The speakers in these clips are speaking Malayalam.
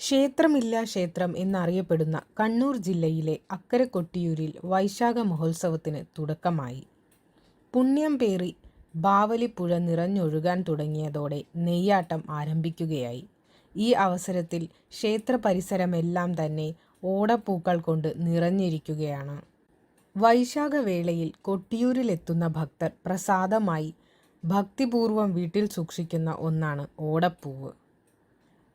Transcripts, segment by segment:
ക്ഷേത്രമില്ല ക്ഷേത്രം എന്നറിയപ്പെടുന്ന കണ്ണൂർ ജില്ലയിലെ അക്കരെ കൊട്ടിയൂരിൽ വൈശാഖ മഹോത്സവത്തിന് തുടക്കമായി. പുണ്യം പേറി ബാവലിപ്പുഴ നിറഞ്ഞൊഴുകാൻ തുടങ്ങിയതോടെ നെയ്യാട്ടം ആരംഭിക്കുകയായി. ഈ അവസരത്തിൽ ക്ഷേത്ര പരിസരമെല്ലാം തന്നെ ഓടപ്പൂക്കൾ കൊണ്ട് നിറഞ്ഞിരിക്കുകയാണ്. വൈശാഖ വൈശാഖവേളയിൽ കൊട്ടിയൂരിലെത്തുന്ന ഭക്തർ പ്രസാദമായി ഭക്തിപൂർവം വീട്ടിൽ സൂക്ഷിക്കുന്ന ഒന്നാണ് ഓടപ്പൂവ്.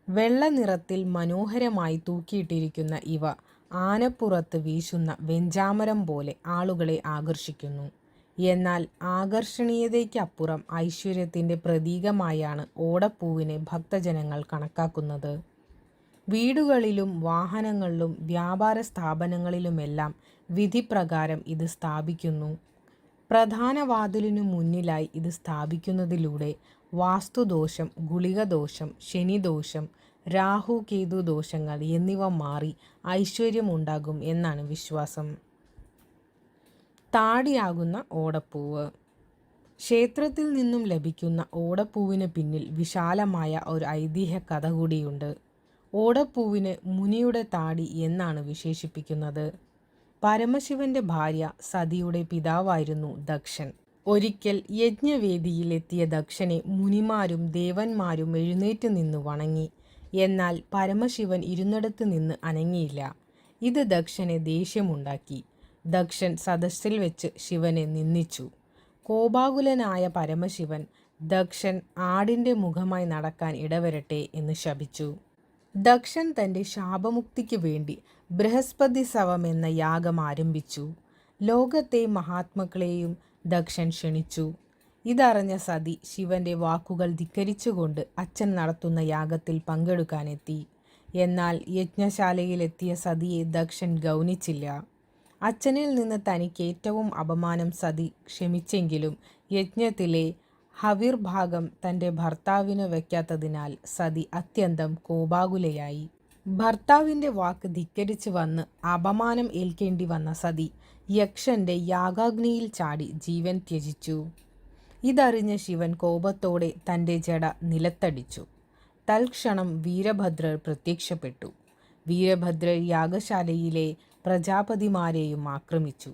വെള്ള നിറത്തിൽ മനോഹരമായി തൂക്കിയിട്ടിരിക്കുന്ന ഇവ ആനപ്പുറത്ത് വീശുന്ന വെഞ്ചാമരം പോലെ ആളുകളെ ആകർഷിക്കുന്നു. എന്നാൽ ആകർഷണീയതയ്ക്കപ്പുറം ഐശ്വര്യത്തിന്റെ പ്രതീകമായാണ് ഓടപ്പൂവിനെ ഭക്തജനങ്ങൾ കണക്കാക്കുന്നത്. വീടുകളിലും വാഹനങ്ങളിലും വ്യാപാര സ്ഥാപനങ്ങളിലുമെല്ലാം വിധിപ്രകാരം ഇത് സ്ഥാപിക്കുന്നു. പ്രധാന വാതിലിനു മുന്നിലായി ഇത് സ്ഥാപിക്കുന്നതിലൂടെ വാസ്തുദോഷം ഗുളികദോഷം ശനിദോഷം രാഹു കേതു ദോഷങ്ങൾ എന്നിവ മാറി ഐശ്വര്യമുണ്ടാകും എന്നാണ് വിശ്വാസം. താടിയാകുന്ന ഓടപ്പൂവ്. ക്ഷേത്രത്തിൽ നിന്നും ലഭിക്കുന്ന ഓടപ്പൂവിന് പിന്നിൽ വിശാലമായ ഒരു ഐതിഹ്യ കഥ കൂടിയുണ്ട്. ഓടപ്പൂവിന് മുനിയുടെ താടി എന്നാണ് വിശേഷിപ്പിക്കുന്നത്. പരമശിവന്റെ ഭാര്യ സതിയുടെ പിതാവായിരുന്നു ദക്ഷൻ. ഒരിക്കൽ യജ്ഞവേദിയിലെത്തിയ ദക്ഷനെ മുനിമാരും ദേവന്മാരും എഴുന്നേറ്റ് നിന്ന് വണങ്ങി. എന്നാൽ പരമശിവൻ ഇരുന്നിടത്ത് നിന്ന് അനങ്ങിയില്ല. ഇത് ദക്ഷനെ ദേഷ്യമുണ്ടാക്കി. ദക്ഷൻ സദസ്സിൽ വെച്ച് ശിവനെ നിന്ദിച്ചു. കോപാകുലനായ പരമശിവൻ ദക്ഷൻ ആടിന്റെ മുഖമായി നടക്കാൻ ഇടവരട്ടെ എന്ന് ശപിച്ചു. ദക്ഷൻ തന്റെ ശാപമുക്തിക്ക് വേണ്ടി ബൃഹസ്പതി സവം എന്ന യാഗം ആരംഭിച്ചു. ലോകത്തെ മഹാത്മാക്കളെയും ദക്ഷൻ ക്ഷണിച്ചു. ഇതറിഞ്ഞ സതി ശിവന്റെ വാക്കുകൾ ധിക്കരിച്ചുകൊണ്ട് അച്ഛൻ നടത്തുന്ന യാഗത്തിൽ പങ്കെടുക്കാനെത്തി. എന്നാൽ യജ്ഞശാലയിലെത്തിയ സതിയെ ദക്ഷൻ ഗൗനിച്ചില്ല. അച്ഛനിൽ നിന്ന് തനിക്ക് ഏറ്റവും അപമാനം സതി ക്ഷമിച്ചെങ്കിലും യജ്ഞത്തിലെ ഹവിർഭാഗം തന്റെ ഭർത്താവിന് വയ്ക്കാത്തതിനാൽ സതി അത്യന്തം കോപാകുലയായി. ഭർത്താവിന്റെ വാക്ക് ധിക്കരിച്ച് വന്ന് അപമാനം ഏൽക്കേണ്ടി വന്ന സതി യക്ഷന്റെ യാഗാഗ്നിയിൽ ചാടി ജീവൻ ത്യജിച്ചു. ഇതറിഞ്ഞ ശിവൻ കോപത്തോടെ തന്റെ ജട നിലത്തടിച്ചു. തൽക്ഷണം വീരഭദ്രർ പ്രത്യക്ഷപ്പെട്ടു. വീരഭദ്രർ യാഗശാലയിലെ പ്രജാപതിമാരെയും ആക്രമിച്ചു.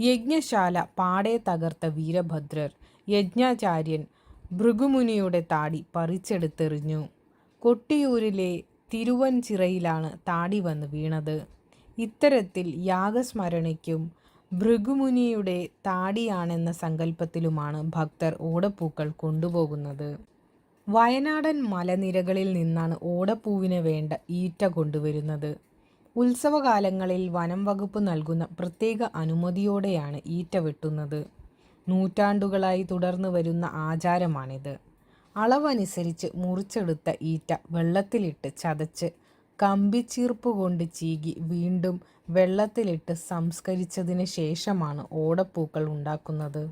യജ്ഞശാല പാടെ തകർത്ത വീരഭദ്രർ യജ്ഞാചാര്യൻ ഭൃഗുമുനിയുടെ താടി പറിച്ചെടുത്തെറിഞ്ഞു. കൊട്ടിയൂരിലെ തിരുവൻചിറയിലാണ് താടി വന്ന് വീണത്. ഇത്തരത്തിൽ യാഗസ്മരണയ്ക്കും ഭൃഗുമുനിയുടെ താടിയാണെന്ന സങ്കല്പത്തിലുമാണ് ഭക്തർ ഓടപ്പൂക്കൾ കൊണ്ടുപോകുന്നത്. വയനാടൻ മലനിരകളിൽ നിന്നാണ് ഓടപ്പൂവിന് വേണ്ട ഈറ്റ കൊണ്ടുവരുന്നത്. ഉത്സവകാലങ്ങളിൽ വനം വകുപ്പ് നൽകുന്ന പ്രത്യേക അനുമതിയോടെയാണ് ഈറ്റ വെട്ടുന്നത്. നൂറ്റാണ്ടുകളായി തുടർന്നു വരുന്ന ആചാരമാണിത്. അളവനുസരിച്ച് മുറിച്ചെടുത്ത ഈറ്റ വെള്ളത്തിലിട്ട് ചതച്ച് കമ്പിച്ചീർപ്പ് കൊണ്ട് ചീകി വീണ്ടും വെള്ളത്തിലിട്ട് സംസ്കരിച്ചതിന് ശേഷമാണ് ഓടപ്പൂക്കൾ ഉണ്ടാക്കുന്നത്.